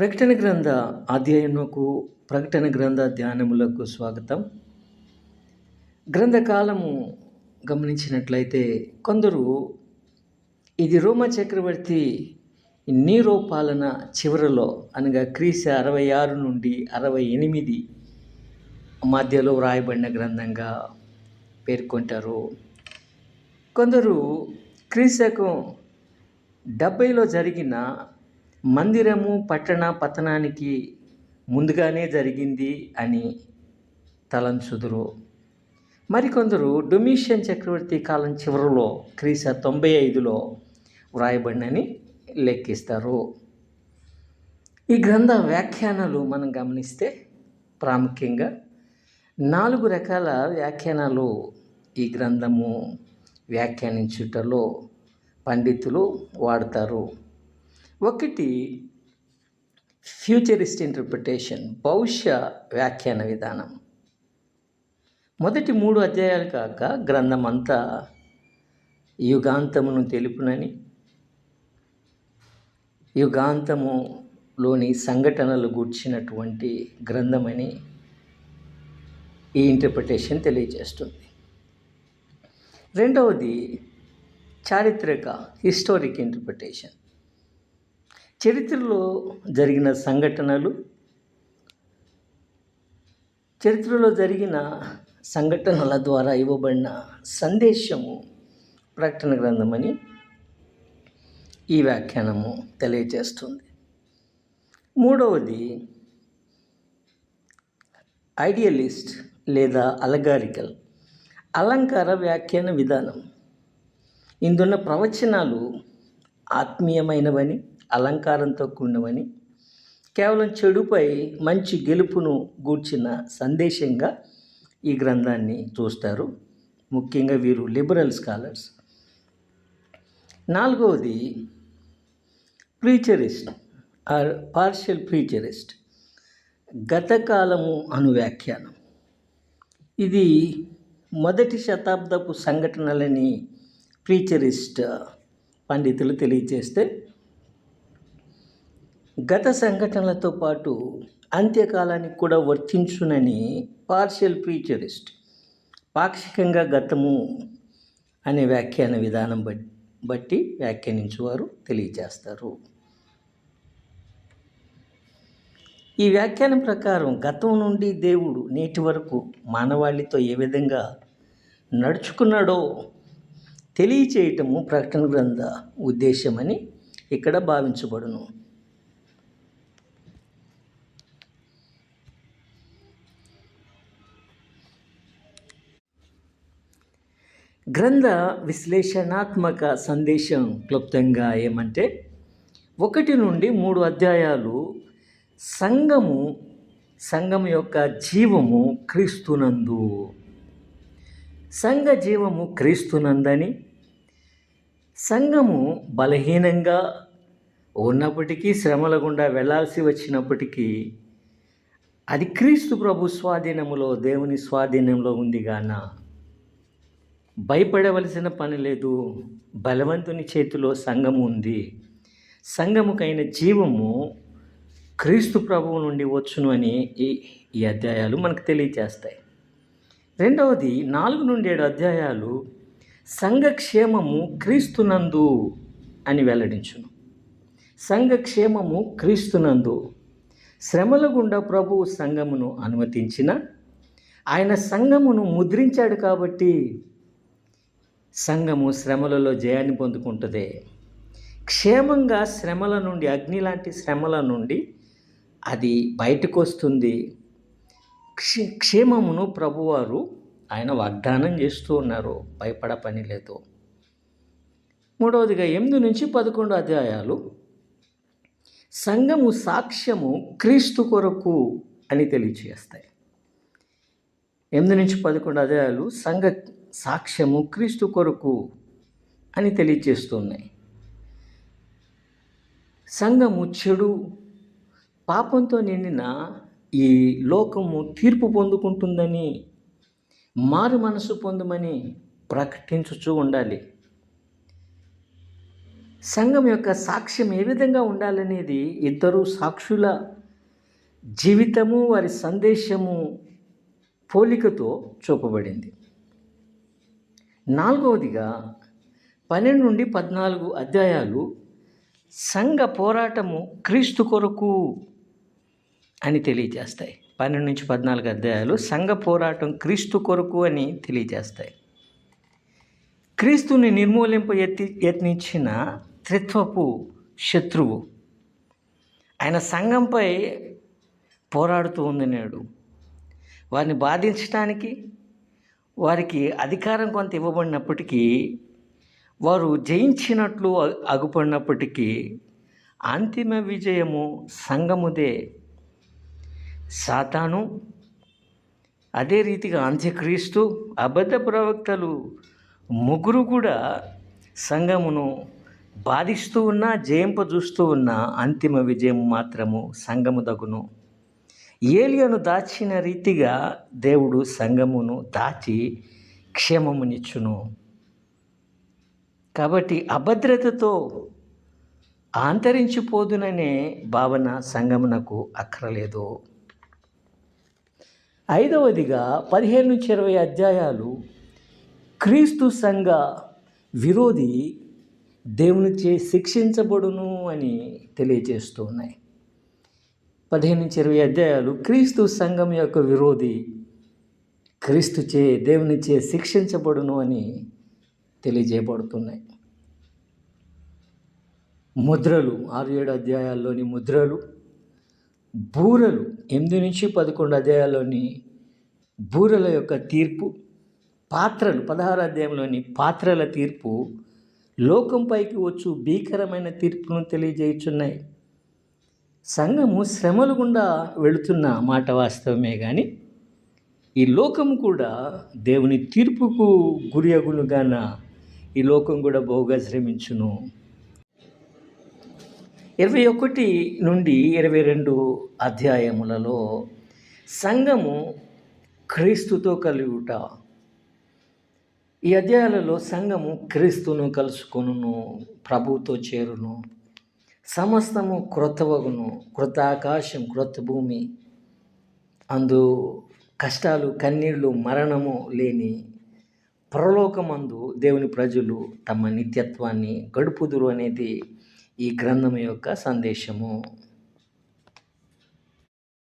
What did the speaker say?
ప్రకటన గ్రంథ అధ్యయనకు ప్రకటన గ్రంథ ధ్యానములకు స్వాగతం. గ్రంథకాలము గమనించినట్లయితే కొందరు ఇది రోమ చక్రవర్తి నీరో పాలన చివరలో అనగా క్రీస్తు అరవై ఆరు నుండి అరవై ఎనిమిది మధ్యలో వ్రాయబడిన గ్రంథంగా పేర్కొంటారు. కొందరు క్రీసకు డెబ్బైలో జరిగిన మందిరము పట్టణ పతనానికి ముందుగానే జరిగింది అని తలంచుదురు. మరికొందరు డొమిషియన్ చక్రవర్తి కాలం చివరిలో క్రీస తొంభై ఐదులో వ్రాయబడినని లెక్కిస్తారు. ఈ గ్రంథ వ్యాఖ్యానాలు మనం గమనిస్తే ప్రాముఖ్యంగా నాలుగు రకాల వ్యాఖ్యానాలు ఈ గ్రంథము వ్యాఖ్యానించుటలో పండితులు వాడతారు. ఒకటి ఫ్యూచరిస్ట్ ఇంటర్ప్రిటేషన్ భవిష్య వ్యాఖ్యాన విధానం. మొదటి మూడు అధ్యాయాలు కాక గ్రంథం అంతా యుగాంతమును తెలుపునని యుగాంతములోని సంఘటనలు గూర్చినటువంటి గ్రంథమని ఈ ఇంటర్ప్రిటేషన్ తెలియజేస్తుంది. రెండవది చారిత్రక హిస్టారిక్ ఇంటర్ప్రిటేషన్. చరిత్రలో జరిగిన సంఘటనలు చరిత్రలో జరిగిన సంఘటనల ద్వారా ఇవ్వబడిన సందేశము ప్రకటన గ్రంథమని ఈ వ్యాఖ్యానము తెలియజేస్తుంది మూడవది ఐడియలిస్ట్ లేదా అలగారికల్ అలంకార వ్యాఖ్యాన విధానం. ఇందున్న ప్రవచనాలు ఆత్మీయమైనవని అలంకారంతో కూడినవని కేవలం చెడుపై మంచి గెలుపును గూర్చిన సందేశంగా ఈ గ్రంథాన్ని చూస్తారు. ముఖ్యంగా వీరు లిబరల్ స్కాలర్స్. నాలుగవది ప్రీచరిస్ట్ ఆర్ పార్షియల్ ప్రీచరిస్ట్ గతకాలము అను వ్యాఖ్యానం. ఇది మొదటి శతాబ్దపు సంఘటనలని ప్రీచరిస్ట్ పండితులు తెలియజేస్తే గత సంఘటనలతో పాటు అంత్యకాలానికి కూడా వర్తించునని పార్షియల్ ఫ్యూచరిస్ట్ పాక్షికంగా గతము అనే వ్యాఖ్యాన విధానం బట్టి బట్టి వ్యాఖ్యానించువారు తెలియజేస్తారు. ఈ వ్యాఖ్యానం ప్రకారం గతం నుండి దేవుడు నేటి వరకు మానవాళితో ఏ విధంగా నడుచుకున్నాడో తెలియచేయటము ప్రకటన గ్రంథ ఉద్దేశమని ఇక్కడ భావించబడును. గ్రంథ విశ్లేషణాత్మక సందేశం క్లుప్తంగా ఏమంటే ఒకటి నుండి మూడు అధ్యాయాలు సంఘము సంఘం యొక్క జీవము క్రీస్తునందు. సంఘ జీవము క్రీస్తునందని సంఘము బలహీనంగా ఉన్నప్పటికీ శ్రమల గుండా వెళ్ళాల్సి వచ్చినప్పటికీ అది క్రీస్తు ప్రభు స్వాధీనములో దేవుని స్వాధీనంలో ఉంది గాన భయపడవలసిన పని లేదు. బలవంతుని చేతిలో సంఘము ఉంది. సంఘముకైన జీవము క్రీస్తు ప్రభువు నుండి వచ్చును అని ఈ ఈ అధ్యాయాలు మనకు తెలియజేస్తాయి రెండవది నాలుగు నుండి ఏడు అధ్యాయాలు సంఘక్షేమము క్రీస్తునందు అని వెల్లడించును. సంఘక్షేమము క్రీస్తునందు. శ్రమల గుండా ప్రభువు సంఘమును అనుమతించిన ఆయన సంఘమును ముద్రించాడు కాబట్టి సంఘము శ్రమలలో జయాన్ని పొందుకుంటుంది. క్షేమంగా శ్రమల నుండి అగ్ని లాంటి శ్రమల నుండి అది బయటకు వస్తుంది క్షే క్షేమమును ప్రభువారు ఆయన వాగ్దానం చేస్తూ ఉన్నారు. భయపడ పని లేదు. మూడవదిగా ఎనిమిది నుంచి పదకొండు అధ్యాయాలు. సంఘము సాక్ష్యము క్రీస్తు కొరకు అని తెలియచేస్తాయి. ఎనిమిది నుంచి పదకొండు అధ్యాయాలు సంఘ సాక్ష్యము క్రీస్తు కొరకు అని తెలియచేస్తున్నాయి సంఘము చెడు పాపంతో నిండిన ఈ లోకము తీర్పు పొందుకుంటుందని మారు మనసు పొందమని ప్రకటించుచూ ఉండాలి. సంఘం యొక్క సాక్ష్యం ఏ విధంగా ఉండాలనేది ఇద్దరు సాక్షుల జీవితము వారి సందేశము పోలికతో చూపబడింది. నాలుగవదిగా పన్నెండు నుండి పద్నాలుగు అధ్యాయాలు సంఘ పోరాటము క్రీస్తు కొరకు అని తెలియజేస్తాయి. పన్నెండు నుంచి పద్నాలుగు అధ్యాయాలు సంఘ పోరాటం క్రీస్తు కొరకు అని తెలియజేస్తాయి. క్రీస్తుని నిర్మూలింప ఎత్తి యత్నించిన త్రిత్వపు శత్రువు. ఆయన సంఘంపై పోరాడుతూ ఉంది నేడు వారిని బాధించడానికి వారికి అధికారం కొంత ఇవ్వబడినప్పటికీ వారు జయించినట్లు అగుపడినప్పటికీ అంతిమ విజయము సంఘముదే సాతాను అదే రీతిగా అంత్యక్రీస్తు అబద్ధ ప్రవక్తలు ముగ్గురు కూడా సంఘమును బాధిస్తూ ఉన్నా జయింప చూస్తూ ఉన్న అంతిమ విజయం మాత్రము సంఘము దగును ఏలియను దాచిన రీతిగా దేవుడు సంఘమును దాచి క్షేమమునిచ్చును. కాబట్టి అభద్రతతో ఆంతరించిపోదుననే భావన సంగమునకు అక్కరలేదు. ఐదవదిగా పదిహేను నుంచి ఇరవై అధ్యాయాలు క్రీస్తు సంఘ విరోధి దేవునిచే శిక్షించబడును అని తెలియజేస్తూ ఉన్నాయి. పదిహేను నుంచి ఇరవై అధ్యాయాలు క్రీస్తు సంఘం యొక్క విరోధి క్రీస్తుచే దేవునిచే శిక్షించబడును అని తెలియజేయబడుతున్నాయి. ముద్రలు ఆరు ఏడు అధ్యాయాల్లోని ముద్రలు బూరలు ఎనిమిది నుంచి పదకొండు అధ్యాయాల్లోని బూరల యొక్క తీర్పు పాత్రలు పదహారు అధ్యాయంలోని పాత్రల తీర్పు లోకంపైకి వచ్చు భీకరమైన తీర్పును తెలియజేయుచున్నాయి. సంఘము శ్రమలు గుండా వెళుతున్న మాట వాస్తవమే కానీ ఈ లోకం కూడా దేవుని తీర్పుకు గురి అగునుగాన ఈ లోకం కూడా బహుగా శ్రమించును. ఇరవై ఒకటి నుండి ఇరవై రెండు అధ్యాయములలో సంఘము క్రీస్తుతో కలిగుట ఈ అధ్యాయాలలో సంఘము క్రీస్తును కలుసుకొనును ప్రభువుతో చేరును. సమస్తము క్రొత్తవగును క్రొత్త ఆకాశం క్రొత్త భూమి అందు కష్టాలు కన్నీళ్ళు మరణము లేని పరలోకమందు దేవుని ప్రజలు తమ నిత్యత్వాన్ని గడుపుదురు అనేది ఈ గ్రంథం యొక్క సందేశము.